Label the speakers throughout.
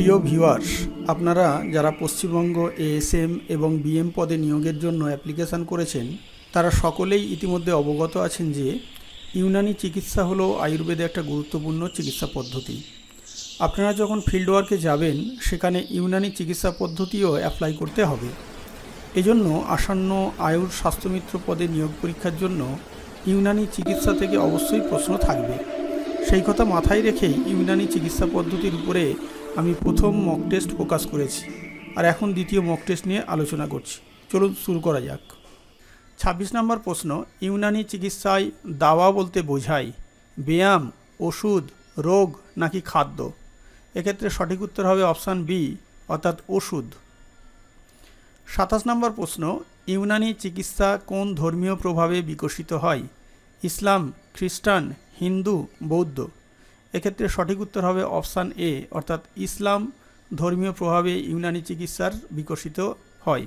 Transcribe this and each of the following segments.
Speaker 1: প্রিয় ভিউয়ার্স, আপনারা যারা পশ্চিমবঙ্গ এএসএম এবং বিএম পদে নিয়োগের জন্য অ্যাপ্লিকেশান করেছেন, তারা সকলেই ইতিমধ্যে অবগত আছেন যে ইউনানি চিকিৎসা হলো আয়ুর্বেদে একটা গুরুত্বপূর্ণ চিকিৎসা পদ্ধতি। আপনারা যখন ফিল্ড ওয়ার্কে যাবেন, সেখানে ইউনানি চিকিৎসা পদ্ধতিও অ্যাপ্লাই করতে হবে। এজন্য আসন্ন আয়ুর স্বাস্থ্যমিত্র পদে নিয়োগ পরীক্ষার জন্য ইউনানি চিকিৎসা থেকে অবশ্যই প্রশ্ন থাকবে। সেই কথা মাথায় রেখেই ইউনানি চিকিৎসা পদ্ধতির উপরে আমি প্রথম মক টেস্ট প্রকাশ করেছি, আর এখন দ্বিতীয় মক টেস্ট নিয়ে আলোচনা করছি। চলুন শুরু করা যাক। ছাব্বিশ নম্বর প্রশ্ন, ইউনানি চিকিৎসায় দাওয়া বলতে বোঝায়, ব্যায়াম, ওষুধ, রোগ নাকি খাদ্য? এক্ষেত্রে সঠিক উত্তর হবে অপশান বি, অর্থাৎ ওষুধ। সাতাশ নম্বর প্রশ্ন, ইউনানি চিকিৎসা কোন ধর্মীয় প্রভাবে বিকশিত হয়? ইসলাম, খ্রিস্টান, হিন্দু, বৌদ্ধ? এক্ষেত্রে সঠিক উত্তর হবে অপশান এ, অর্থাৎ ইসলাম ধর্মীয় প্রভাবে ইউনানি চিকিৎসার বিকশিত হয়।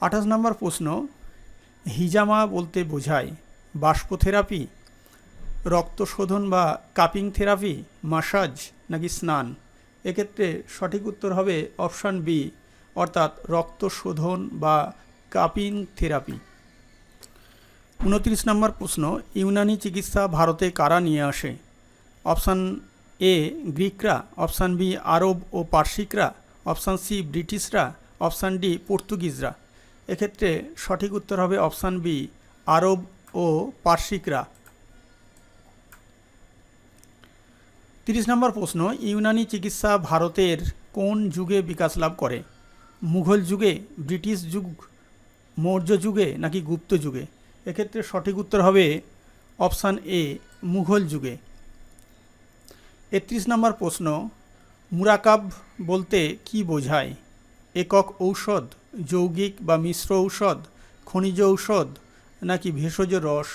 Speaker 1: আঠাশ নম্বর প্রশ্ন, হিজামা বলতে বোঝায় বাষ্পথেরাপি রক্ত শোধন বা কাপিং থেরাপি, মাসাজ নাকি স্নান? এক্ষেত্রে সঠিক উত্তর হবে অপশান বি, অর্থাৎ রক্ত শোধন বা কাপিং থেরাপি। উনত্রিশ নম্বর প্রশ্ন, ইউনানি চিকিৎসা ভারতে কারা নিয়ে আসে? অপশান এ গ্রিকরা, অপশান বি আরব ও পার্সিকরা অপশান সি ব্রিটিশরা, অপশান ডি পর্তুগিজরা। এক্ষেত্রে সঠিক উত্তর হবে অপশান বি আরব ও পার্সিকরা তিরিশ নম্বর প্রশ্ন, ইউনানি চিকিৎসা ভারতের কোন যুগে বিকাশ লাভ করে? মুঘল যুগে, ব্রিটিশ যুগ, মৌর্য যুগে নাকি গুপ্ত যুগে? এক্ষেত্রে সঠিক উত্তর হবে অপশান এ মুঘল যুগে। একত্রিশ নম্বর প্রশ্ন, মুরাকাব বলতে কি বোঝায়? একক ঔষধ, যৌগিক বা মিশ্র ঔষধ, খনিজ ঔষধ, নাকি ভেষজ রস?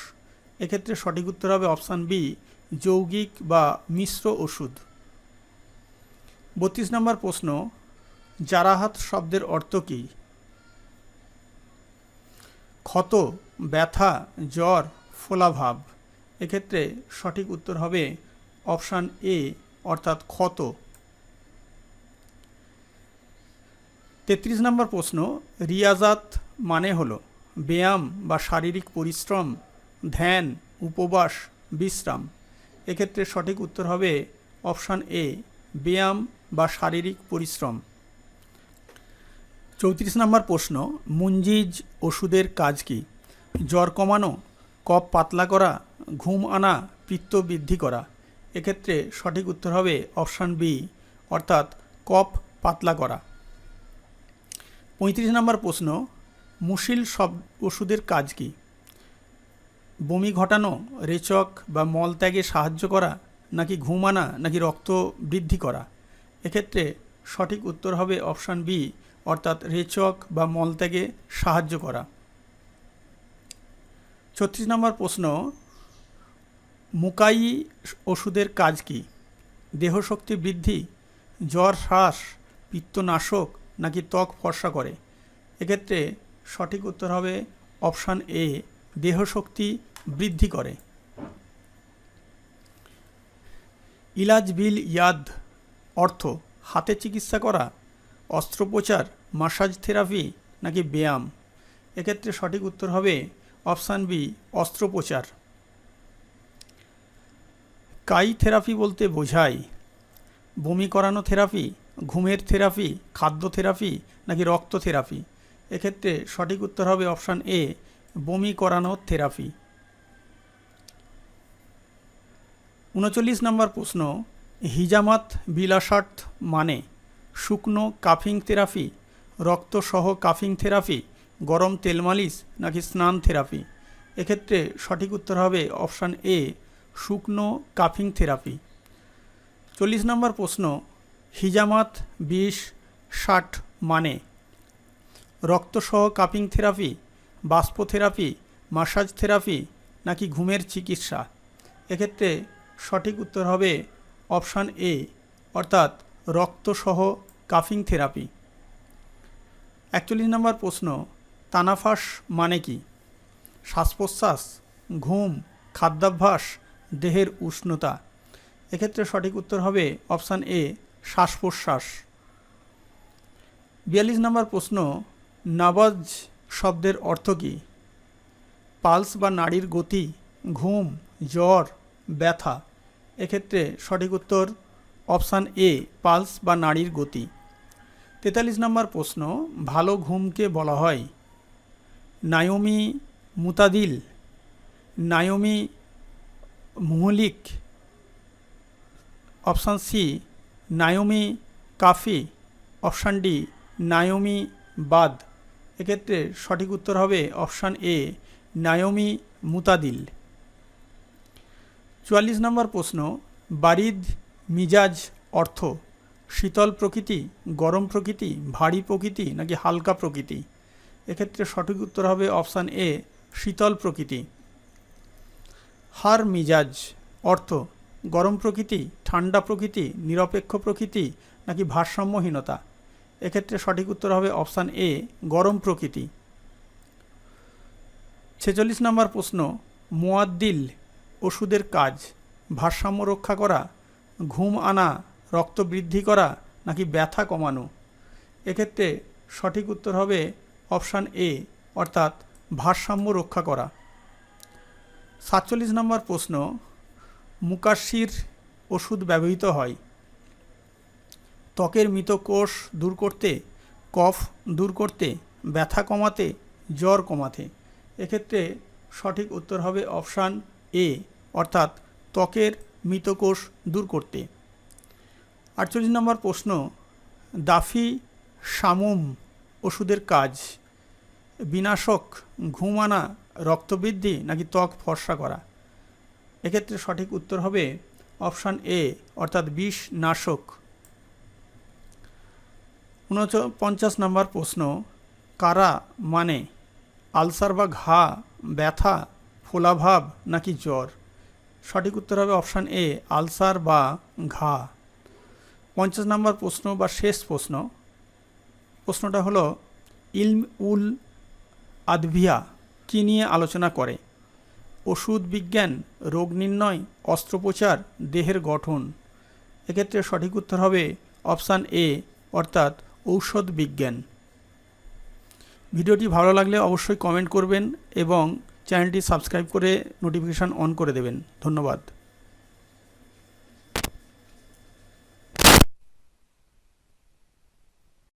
Speaker 1: এক্ষেত্রে সঠিক উত্তর হবে অপশান বি, যৌগিক বা মিশ্র ওষুধ। বত্রিশ নম্বর প্রশ্ন, জারাহাত শব্দের অর্থ কী? ক্ষত, ব্যথা, জ্বর, ফোলাভাব। এক্ষেত্রে সঠিক উত্তর হবে অপশান এ, অর্থাৎ ক্ষত। তেত্রিশ নম্বর প্রশ্ন, রিয়াজাত মানে হলো ব্যায়াম বা শারীরিক পরিশ্রম, ধ্যান, উপবাস, বিশ্রাম। এক্ষেত্রে সঠিক উত্তর হবে অপশান এ, ব্যায়াম বা শারীরিক পরিশ্রম। চৌত্রিশ নম্বর প্রশ্ন মুঞ্জিজ ওষুধের কাজ কি? জ্বর কমানো, কফ পাতলা করা, ঘুম আনা, পিত্ত বৃদ্ধি করা। এক্ষেত্রে সঠিক উত্তর হবে অপশান বি, অর্থাৎ কফ পাতলা করা। পঁয়ত্রিশ নম্বর প্রশ্ন মুশিল সব ওষুধের কাজ কি? বমি ঘটানো, রেচক বা মলত্যাগে সাহায্য করা, নাকি ঘুম আনা, নাকি রক্ত বৃদ্ধি করা? এক্ষেত্রে সঠিক উত্তর হবে অপশান বি, অর্থাৎ রেচক বা মলত্যাগে সাহায্য করা। ছত্রিশ নম্বর প্রশ্ন মুকাই ওষুধের কাজ কি? দেহশক্তি বৃদ্ধি? জ্বর, শ্বাস, পিত্তনাশক নাকি ত্বক ফর্সা করে? এক্ষেত্রে সঠিক উত্তর হবে অপশান এ, দেহশক্তি বৃদ্ধি করে। ইলাজ বিল ইয়াদ, অর্থ, হাতে চিকিৎসা করা, অস্ত্রোপচার, মাসাজ থেরাপি নাকি ব্যায়াম? এক্ষেত্রে সঠিক উত্তর হবে অপশান বি, অস্ত্রোপচার। কাই থেরাপি বলতে বোঝায়। বমি করানো থেরাপি, ঘুমের থেরাপি, খাদ্য থেরাপি নাকি রক্ত থেরাপি? এক্ষেত্রে সঠিক উত্তর হবে অপশান এ, বমি করানো থেরাপি। উনচল্লিশ নম্বর প্রশ্ন, হিজামাত বিলাসার্থ মানে? শুকনো কাফিং থেরাপি, রক্তসহ কাফিং থেরাপি, গরম তেল মালিশ নাকি স্নান থেরাপি? এক্ষেত্রে সঠিক উত্তর হবে অপশান এ শুকনো কাফিং থেরাপি। চল্লিশ নম্বর প্রশ্ন, হিজামাত বিষ ষাট মানে? রক্তসহ কাপিং থেরাপি, বাষ্পথেরাপি, মাসাজ থেরাপি নাকি ঘুমের চিকিৎসা? এক্ষেত্রে সঠিক উত্তর হবে অপশান এ, অর্থাৎ রক্তসহ কাফিং থেরাপি। একচল্লিশ নম্বর প্রশ্ন, তানাফাস মানে কি? শ্বাস প্রশ্বাস ঘুম, খাদ্যাভ্যাস দেহের উষ্ণতা। এক্ষেত্রে সঠিক উত্তর হবে অপশান এ শ্বাস প্রশ্বাস বিয়াল্লিশ নম্বর প্রশ্ন, নাবাজ শব্দের অর্থ কী? পালস বা নাড়ির গতি, ঘুম, জ্বর, ব্যথা। এক্ষেত্রে সঠিক উত্তর অপশান এ, পালস বা নাড়ির গতি। তেতাল্লিশ নম্বর প্রশ্ন, ভালো ঘুমকে বলা হয়। নায়োমি মুতাদিল। নায়োমি মুহলিক অপশান সি নায়োমি কাফি অপশান ডি নায়োমি বাদ। এক্ষেত্রে সঠিক উত্তর হবে অপশান এ নায়োমি মুতাদিল। চুয়াল্লিশ নম্বর প্রশ্ন, বারিদ মিজাজ অর্থ, শীতল প্রকৃতি, গরম প্রকৃতি, ভারী প্রকৃতি নাকি হালকা প্রকৃতি? এক্ষেত্রে সঠিক উত্তর হবে অপশান এ শীতল প্রকৃতি। হার মিজাজ অর্থ গরম প্রকৃতি, ঠান্ডা প্রকৃতি, নিরপেক্ষ প্রকৃতি নাকি ভারসাম্যহীনতা? এক্ষেত্রে সঠিক উত্তর হবে অপশান এ, গরম প্রকৃতি। ছেচল্লিশ নম্বর প্রশ্ন, মোয়াদ্দিল, ওষুধের কাজ, ভারসাম্য রক্ষা করা, ঘুম আনা, রক্ত বৃদ্ধি করা নাকি ব্যথা কমানো? এক্ষেত্রে সঠিক উত্তর হবে অপশান এ, অর্থাৎ ভারসাম্য রক্ষা করা। সাতচল্লিশ নম্বর প্রশ্ন, মুকাশির ওষুধ ব্যবহৃত হয়। ত্বকের মৃত কোষ দূর করতে, কফ দূর করতে, ব্যথা কমাতে, জ্বর কমাতে। এক্ষেত্রে সঠিক উত্তর হবে অপশান এ, অর্থাৎ ত্বকের মৃত কোষ দূর করতে। আটচল্লিশ নম্বর প্রশ্ন, দাফি সামুম ওষুধের কাজ। বিনাশক ঘুম আনা রক্তবৃদ্ধি নাকি ত্বক ফর্সা করা? এক্ষেত্রে সঠিক উত্তর হবে অপশান এ, অর্থাৎ বিষ নাশক। উনপঞ্চাশ নম্বর প্রশ্ন, কারা মানে? আলসার বা ঘা, ব্যথা, ফোলাভাব নাকি জ্বর? সঠিক উত্তর হবে অপশান এ, আলসার বা ঘা। পঞ্চাশ নম্বর প্রশ্ন বা শেষ প্রশ্ন। প্রশ্নটা হলো, ইলম উল আদভিয়া কী নিয়ে আলোচনা করে? ওষুধ বিজ্ঞান, রোগ নির্ণয়, অস্ত্রোপচার, দেহের গঠন। এক্ষেত্রে সঠিক উত্তর হবে অপশান এ, অর্থাৎ ঔষধ বিজ্ঞান। ভিডিওটি ভালো লাগলে অবশ্যই কমেন্ট করবেন এবং চ্যানেলটি সাবস্ক্রাইব করে নোটিফিকেশান অন করে দেবেন। ধন্যবাদ।